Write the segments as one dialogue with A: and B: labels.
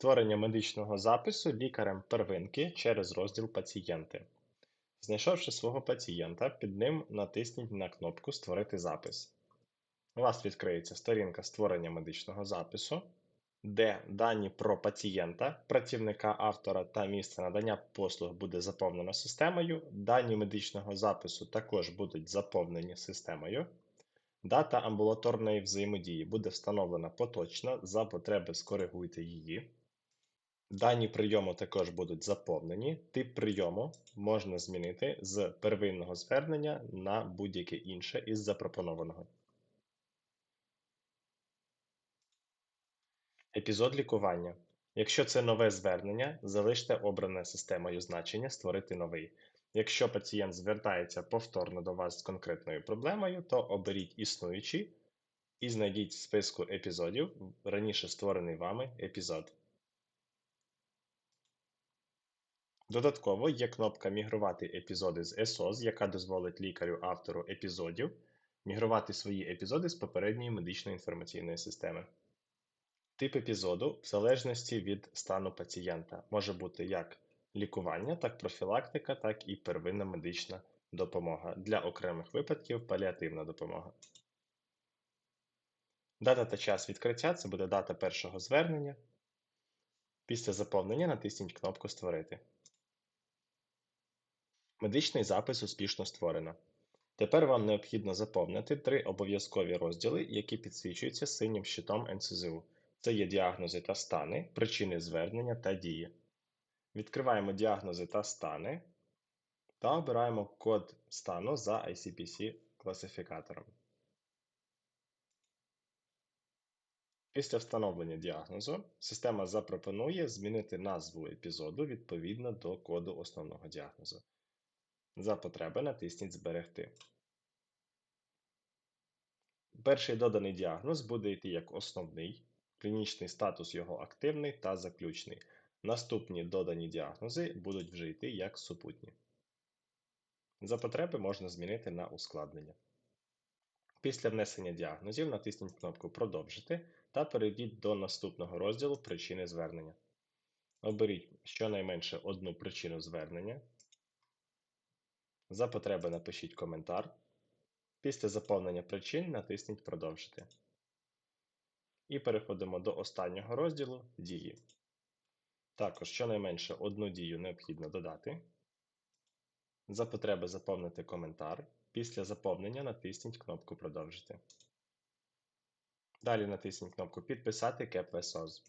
A: Створення медичного запису лікарем первинки через розділ Пацієнти. Знайшовши свого пацієнта, під ним натисніть на кнопку Створити запис. У вас відкриється сторінка створення медичного запису, де дані про пацієнта, працівника автора та місце надання послуг буде заповнено системою. Дані медичного запису також будуть заповнені системою. Дата амбулаторної взаємодії буде встановлена поточно, за потреби скоригуйте її. Дані прийому також будуть заповнені. Тип прийому можна змінити з первинного звернення на будь-яке інше із запропонованого. Епізод лікування. Якщо це нове звернення, залиште обране системою значення Створити новий. Якщо пацієнт звертається повторно до вас з конкретною проблемою, то оберіть існуючий і знайдіть в списку епізодів раніше створений вами епізод. Додатково є кнопка Мігрувати епізоди з ESOS, яка дозволить лікарю-автору епізодів мігрувати свої епізоди з попередньої медичної інформаційної системи. Тип епізоду, в залежності від стану пацієнта, може бути як лікування, так профілактика, так і первинна медична допомога. Для окремих випадків паліативна допомога. Дата та час відкриття це буде дата першого звернення. Після заповнення натисніть кнопку Створити. Медичний запис успішно створено. Тепер вам необхідно заповнити три обов'язкові розділи, які підсвічуються синім щитом НСЗУ. Це є діагнози та стани, причини звернення та дії. Відкриваємо діагнози та стани та обираємо код стану за ICPC класифікатором. Після встановлення діагнозу система запропонує змінити назву епізоду відповідно до коду основного діагнозу. За потреби натисніть Зберегти. Перший доданий діагноз буде йти як основний, клінічний статус його активний та заключний. Наступні додані діагнози будуть вже йти як супутні. За потреби можна змінити на ускладнення. Після внесення діагнозів натисніть кнопку Продовжити та перейдіть до наступного розділу Причини звернення. Оберіть щонайменше одну причину звернення. За потреби напишіть коментар. Після заповнення причин натисніть Продовжити. І переходимо до останнього розділу Дії. Також щонайменше одну дію необхідно додати. За потреби заповнити коментар. Після заповнення натисніть кнопку Продовжити. Далі натисніть кнопку Підписати КЕП-ВСОЗ.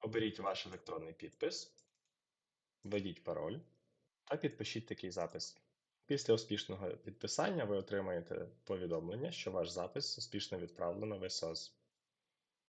A: Оберіть ваш електронний підпис, введіть пароль та підпишіть такий запис. Після успішного підписання ви отримаєте повідомлення, що ваш запис успішно відправлено в СОЗ.